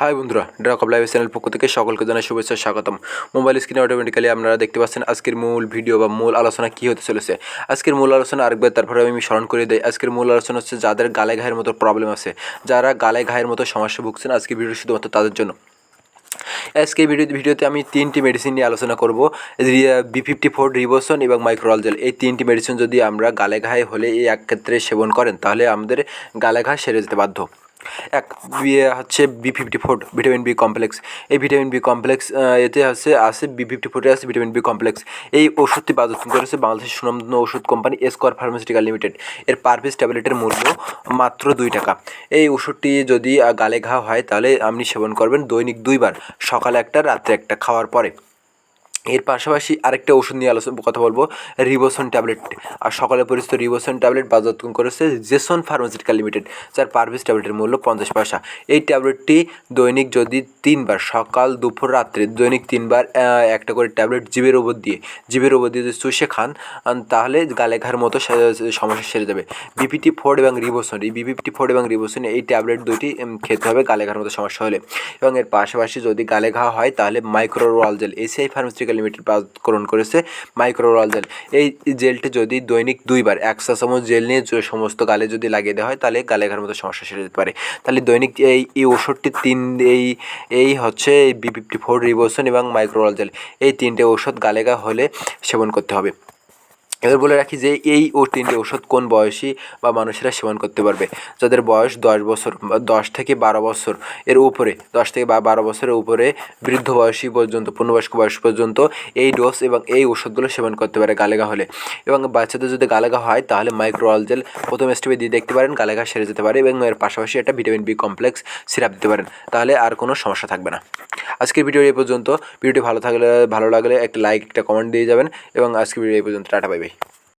High বন্ধুরা ড্রক of live channel পক্ষ থেকে সকলকে জানাই শুভেচ্ছা, স্বাগতম। মোবাইল স্ক্রিনে অটোমেটিক্যালি আপনারা দেখতে পাচ্ছেন আজকের মূল ভিডিও বা মূল আলোচনা কী হতে চলেছে। আজকের মূল আলোচনা আরেকবার, তারপরে আমি স্মরণ করে দিই। আজকের মূল আলোচনা হচ্ছে যাদের গালে ঘায়ের মতো প্রবলেম আছে। যারা গালে ঘায়ের মতো সমস্যা ভুগছেন, আজকে ভিডিও শুধুমাত্র তাদের জন্য। আজকে ভিডিও ভিডিওতে আমি তিনটি মেডিসিন নিয়ে আলোচনা করব। বি ফিফটি ফোর রিবোসন এবং মাইক্রোলজেল এই তিনটি মেডিসিন যদি আমরা গালে ঘায়ে হলে এই এক ক্ষেত্রে সেবন করেন, তাহলে আমাদের গালে ঘা সেরে যেতে বাধ্য। এক হচ্ছে B fifty four vitamin B complex এই ভিটামিন বি কমপ্লেক্স এতে আছে আছে বি ফিফটি ফোরে আছে ভিটামিন বি কমপ্লেক্স এই ওষুধটি বাজারজাত করেছে বাংলাদেশের সুনামধন্য ওষুধ কোম্পানি এসকোয়ার ফার্মাসিউটিক্যাল লিমিটেড এর পার পিস ট্যাবলেটের মূল্য মাত্র দুই টাকা। এই ওষুধটি যদি গালে ঘা হয়, তাহলে আপনি সেবন করবেন দৈনিক দুইবার, সকালে একটা, রাত্রে একটা খাওয়ার পরে। এর পাশাপাশি আরেকটা ওষুধ নিয়ে আলোচনা কথা বলব রিবোসন ট্যাবলেট আর সকালে পরিচিত রিবোসন ট্যাবলেট বাজারজাত করেছে জেসন ফার্মাসিউটিক্যাল লিমিটেড যার পার পিস ট্যাবলেটের মূল্য পঞ্চাশ পয়সা। এই ট্যাবলেটটি দৈনিক যদি তিনবার সকাল দুপুর রাত্রে দৈনিক তিনবার একটা করে ট্যাবলেট জীবের উপর দিয়ে জীবের উপর দিয়ে যদি চুষে খান তাহলে গালে ঘার মতো সমস্যা সেরে যাবে। বিপিটি ফোর এবং রিবোসন এই বিপিটি ফোর এবং রিবোসন এই ট্যাবলেট উম, খেতে হবে গালে ঘার মতো সমস্যা হলে। এবং এর পাশাপাশি যদি গালে ঘা হয় তাহলে মাইক্রোরোয়াল জেল এসিআই ফার্মাসিউটিক্যাল লিমিটেড বাজারকরণ করেছে মাইক্রোরোয়াল জেল এই জেলটি যদি দৈনিক দুইবার, এক চামচ জেল নিয়ে যে সমস্ত গালে যদি লাগিয়ে দেওয়া হয়, তাহলে গালে ঘার মতো সমস্যা সেরে যেতে পারে। তাহলে দৈনিক এই এই ওষুধটি তিন, এই এই হচ্ছে বি ফিফটি ফোর রিবোসন এবং মাইক্রো মাইক্রোরোয়াল জেল এই তিনটে ওষুধ গালে গা হলে সেবন করতে হবে। এবার বলে রাখি যে এই ও তিনটে ওষুধ কোন বয়সী বা মানুষেরা সেবন করতে পারবে? যাদের বয়স দশ বছর দশ থেকে বারো বছর, এর উপরে, দশ থেকে বা বারো বছরের উপরে বৃদ্ধ বয়সী পর্যন্ত, পূর্ণবয়স্ক বয়স পর্যন্ত এই ডোজ এবং এই ওষুধগুলো সেবন করতে পারে গালেগা হলে। এবং বাচ্চাদের যদি গালেগা হয়, তাহলে মাইক্রোঅলজেল প্রথম স্টেপে দিয়ে দেখতে পারেন, গালেগা সেরে যেতে পারে এবং এর পাশাপাশি একটা ভিটামিন বি কমপ্লেক্স সিরাপ দিতে পারেন। তাহলে আর কোনো সমস্যা থাকবে না। আজকের ভিডিও এই পর্যন্ত। ভিডিওটি ভালো থাকলে, ভালো লাগলে একটা লাইক একটা কমেন্ট দিয়ে যাবেন। এবং আজকের ভিডিও এই পর্যন্ত। Tata bye bye